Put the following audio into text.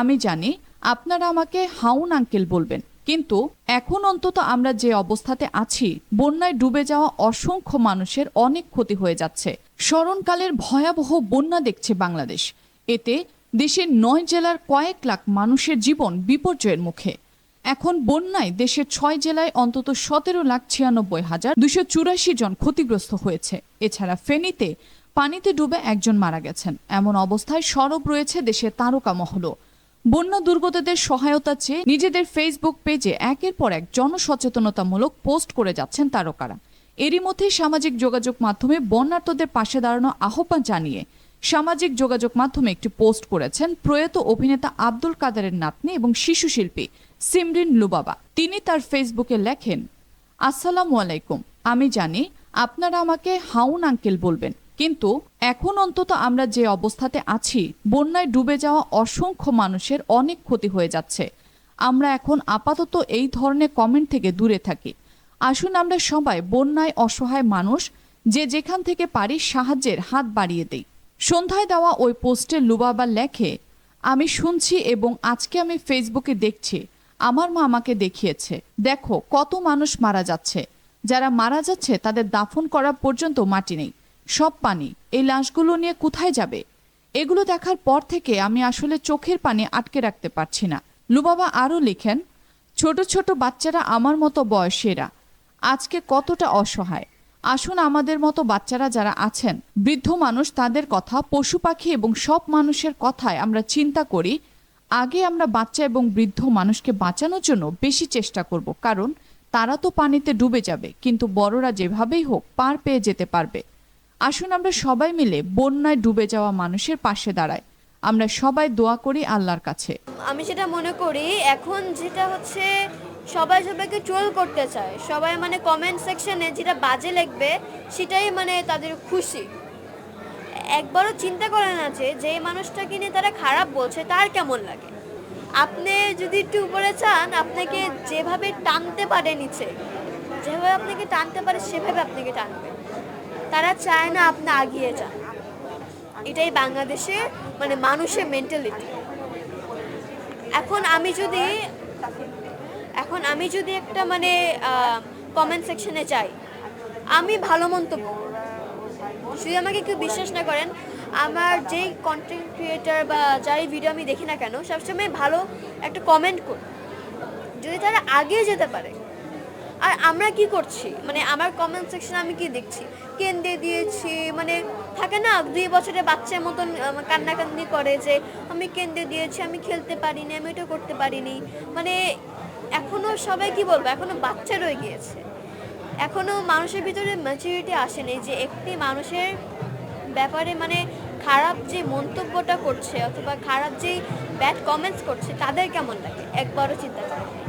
আমি জানি আপনারা আমাকে হাউন আঙ্কেল বলবেন, কিন্তু এখন অন্তত আমরা যে অবস্থাতে আছি, বন্যায় ডুবে যাওয়া অসংখ্য মানুষের অনেক ক্ষতি হয়ে যাচ্ছে। স্মরণকালের ভয়াবহ বন্যা দেখছে বাংলাদেশ। এতে দেশের নয় জেলার কয়েক লাখ মানুষের জীবন বিপর্যয়ের মুখে। এখন বন্যায় দেশের ছয় জেলায় অন্তত সতেরো লাখ ছিয়ানব্বই হাজার দুশো চুরাশি জন ক্ষতিগ্রস্ত হয়েছে। এছাড়া ফেনীতে পানিতে ডুবে একজন মারা গেছেন। এমন অবস্থায় সরব রয়েছে দেশের তারকা মহলও। বন্যা দুর্গতদের সহায়তা চেয়ে নিজেদের ফেসবুক পেজে একের পর এক জনসচেতনতামূলক পোস্ট করে যাচ্ছেন তারকারা। এরই মধ্যে সামাজিক যোগাযোগ মাধ্যমে বন্যার্তদের পাশে দাঁড়ানো আহ্বান জানিয়ে সামাজিক যোগাযোগ মাধ্যমে একটি পোস্ট করেছেন প্রয়াত অভিনেতা আব্দুল কাদারের নাতনি এবং শিশু শিল্পী সিমরিন লুবাবা। তিনি তার ফেসবুকে লেখেন, আসসালামু আলাইকুম। আমি জানি আপনারা আমাকে হাউন আঙ্কেল বলবেন। কিন্তু এখন অন্তত আমরা যে অবস্থাতে আছি, বন্যায় ডুবে যাওয়া অসংখ্য মানুষের অনেক ক্ষতি হয়ে যাচ্ছে। আমরা এখন আপাতত এই ধরনের কমেন্ট থেকে দূরে থাকি। আসুন আমরা সবাই বন্যায় অসহায় মানুষ, যে যেখান থেকে পারি সাহায্যের হাত বাড়িয়ে দেই। সন্ধ্যায় দেওয়া ওই পোস্টে লুবাবা লেখে, আমি শুনছি এবং আজকে আমি ফেসবুকে দেখছি। আমার মা আমাকে দেখিয়েছে। দেখো কত মানুষ মারা যাচ্ছে। যারা মারা যাচ্ছে তাদের দাফন করা পর্যন্ত মাটি নেই। সব পানি, এই লাশগুলো নিয়ে কোথায় যাবে? এগুলো দেখার পর থেকে আমি আসলে চোখের পানি আটকে রাখতে পারছি না। লুবাবা আরও লিখেন, ছোট ছোট বাচ্চারা আমার মতো বয়সেরা। আজকে কতটা অসহায়। আসুন আমাদের মতো বাচ্চারা যারা আছেন, বৃদ্ধ মানুষ তাদের কথা, পশু পাখি এবং সব মানুষের কথায় আমরা চিন্তা করি। আগে আমরা বাচ্চা এবং বৃদ্ধ মানুষকে বাঁচানোর জন্য বেশি চেষ্টা করব, কারণ তারা তো পানিতে ডুবে যাবে, কিন্তু বড়রা যেভাবেই হোক পার পেয়ে যেতে পারবে। আসুন আমরা সবাই মিলে বন্যায় ডুবে যাওয়া মানুষের পাশে দাঁড়াই। আমরা সবাই দোয়া করি আল্লাহর কাছে। আমি যেটা মনে করি, এখন যেটা হচ্ছে, সবাই সবাইকে ট্রোল করতে চায়। সবাই মানে কমেন্ট সেকশনে যেটা বাজে লিখবে, সেটাই মানে তাদের খুশি। একবারও চিন্তা করে না যে যে মানুষটাকে নিয়ে তারা খারাপ বলছে, তার কেমন লাগে? আপনি যদি একটু উপরে চান, আপনাকে যেভাবে টানতে পারে নিচে, যেভাবে আপনাকে টানতে পারে, সেভাবে আপনাকে টানবে। তারা চায় না আপনি আগিয়ে যান এটাই বাংলাদেশে মানে মানুষের মেন্টালিটি এখন আমি যদি, এখন আমি যদি একটা মানে কমেন্ট সেকশনে যাই, আমি ভালো মন্তব্য। যদি আমাকে কেউ বিশ্বাস না করেন, আমার যেই কন্টেন্ট ক্রিয়েটার বা যারই ভিডিও আমি দেখি না কেন, সবসময় ভালো একটা কমেন্ট করি। যদি তারা আগে যেতে পারে আর আমরা কি করছি? মানে আমার কমেন্ট সেকশনে আমি কি দেখছি? কেন্দ্রে দিয়েছি মানে থাকে না দুই বছরের বাচ্চার মতন আহ, কান্নাকান্নি করে যে আমি কেন্দ্রে দিয়েছি আমি খেলতে পারিনি আমি এটা করতে পারিনি। মানে এখনও সবাই কি বলব এখনও বাচ্চা রয়ে গিয়েছে। এখনও মানুষের ভিতরে ম্যাচুরিটি আসেনি যে একটি মানুষের ব্যাপারে মানে খারাপ যে মন্তব্যটা করছে অথবা খারাপ যে ব্যাড কমেন্টস করছে তাদের কেমন লাগে? একবারও চিন্তা করে।